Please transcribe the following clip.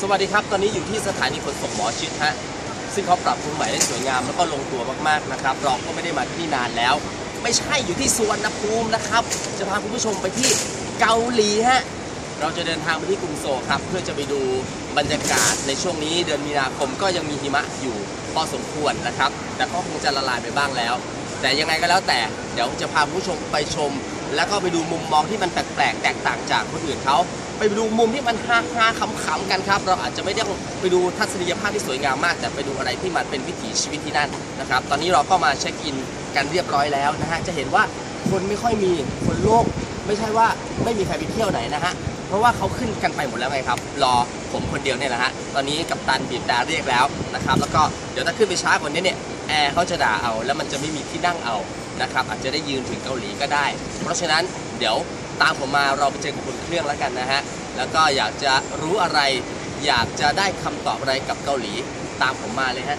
สวัสดีครับ ตอนนี้อยู่ที่สถานีขนส่งหมอชิดฮะ ซึ่งเขาปรับปรุงใหม่ได้สวยงามแล้วก็ลงตัวมากๆนะครับ เราก็ไม่ได้มาที่นี่นานแล้ว ไม่ใช่อยู่ที่สุวรรณภูมินะครับ จะพาคุณผู้ชมไปที่เกาหลีฮะ เราจะเดินทางไปที่กรุงโซลครับ เพื่อจะไปดูบรรยากาศในช่วงนี้เดือนมีนาคมก็ยังมีหิมะอยู่พอสมควรนะครับ แต่ก็คงจะละลายไปบ้างแล้ว แต่ยังไงก็แล้วแต่เดี๋ยวจะพาคุณผู้ชมไปชม แล้วก็ไปดูมุมมองที่มันแปลกๆแตกต่างจากคนอื่นเขา ไปดูมุมที่มันฮาฮาๆขำๆกันครับ เราอาจจะไม่ได้ไปดูทัศนียภาพที่สวยงามมาก แต่ไปดูอะไรที่มันเป็นวิถีชีวิตที่นั่นนะครับ ตอนนี้เราก็มาเช็คอินกันเรียบร้อยแล้วนะฮะ จะเห็นว่าคนไม่ค่อยมีคนโล่งไม่ใช่ว่าไม่มีใครไปเที่ยวไหนนะฮะ เพราะว่าเขาขึ้นกันไปหมดแล้วไงครับ รอผมคนเดียวเนี่ยแหละฮะ ตอนนี้กัปตันบีบแต่เรียกแล้วนะครับ แล้วก็เดี๋ยวถ้าขึ้นไปช้ากว่านี้เนี่ยแอร์เขาจะด่าเอา แล้วมันจะไม่มีที่นั่งเอานะครับ อาจจะได้ยืนถึงเกาหลีก็ได้ เพราะฉะนั้นเดี๋ยว ตามผมมาเราไปเจอกับบนเครื่องแล้วกันนะฮะ แล้วก็อยากจะรู้อะไร อยากจะได้คำตอบอะไรกับเกาหลี ตามผมมาเลยฮะ